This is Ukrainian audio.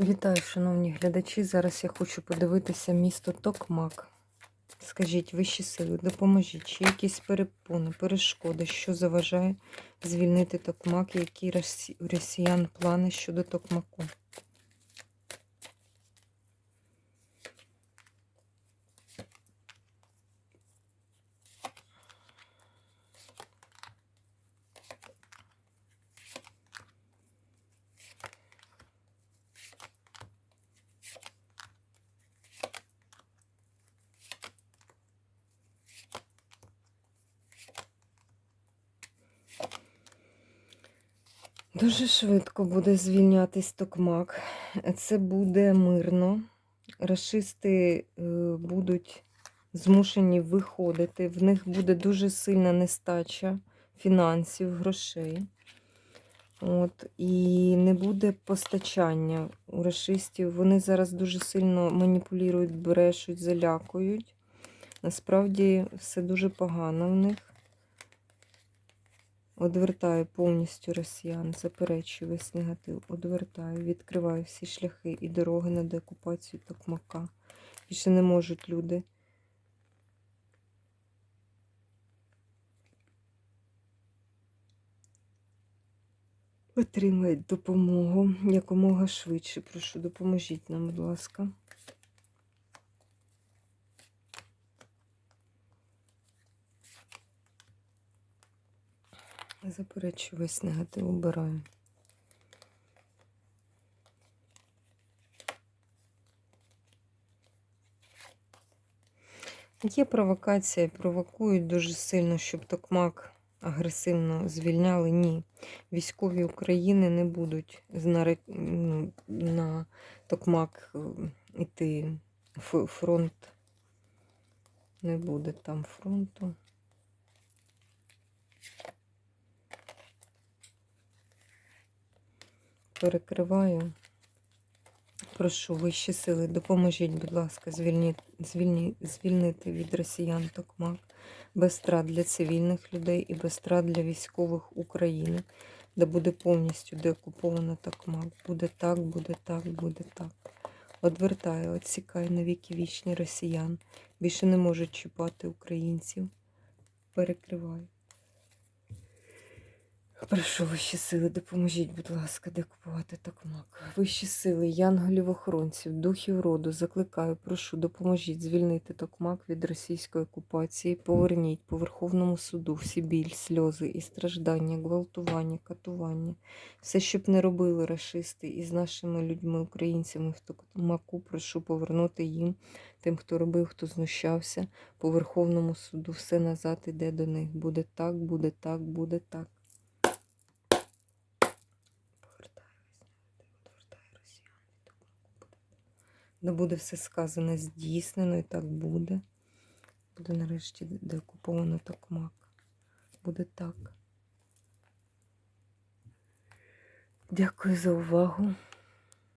Вітаю, шановні глядачі. Зараз я хочу подивитися місто Токмак. Скажіть, вищі сили, допоможіть, чи якісь перепони, перешкоди, що заважає звільнити Токмак, які у росіян плани щодо Токмаку? Дуже швидко буде звільнятись Токмак. Це буде мирно. Рашисти е, будуть змушені виходити. В них буде дуже сильна нестача фінансів, грошей. От, і не буде постачання у рашистів. Вони зараз дуже сильно маніпулюють, брешуть, залякують. Насправді все дуже погано в них. Одвертаю повністю росіян, заперечую весь негатив, одвертаю, відкриваю всі шляхи і дороги на деокупацію Токмака. Більше не можуть люди. Отримають допомогу якомога швидше. Прошу, допоможіть нам, будь ласка. Заперечую весь негатив, обираю. Є провокація, провокують дуже сильно, щоб Токмак агресивно звільняли. Ні. Військові України не будуть на, ну, на Токмак іти. Фронт не буде там фронту. Перекриваю. Прошу вищі сили, допоможіть, будь ласка, звільніть, звільні, звільнити від росіян Токмак без страт для цивільних людей і без страт для військових України, де буде повністю деокуповано Токмак. Буде так, буде так, буде так. Одвертаю, відсікаю на віки вічні росіян. Більше не можуть чіпати українців. Перекриваю. Прошу вищі сили, допоможіть, будь ласка, де купувати Токмак. Вищі сили, янголів-охоронців, духів роду, закликаю, прошу, допоможіть звільнити Токмак від російської окупації. Поверніть по Верховному суду всі біль, сльози і страждання, гвалтування, катування. Все, щоб не робили рашисти із нашими людьми, українцями в Токмаку, прошу повернути їм, тим, хто робив, хто знущався. По Верховному суду все назад іде до них. Буде так, буде так, буде так. Да буде все сказане здійснено, і так буде. Буде нарешті деокуповано Токмак. Буде так. Дякую за увагу.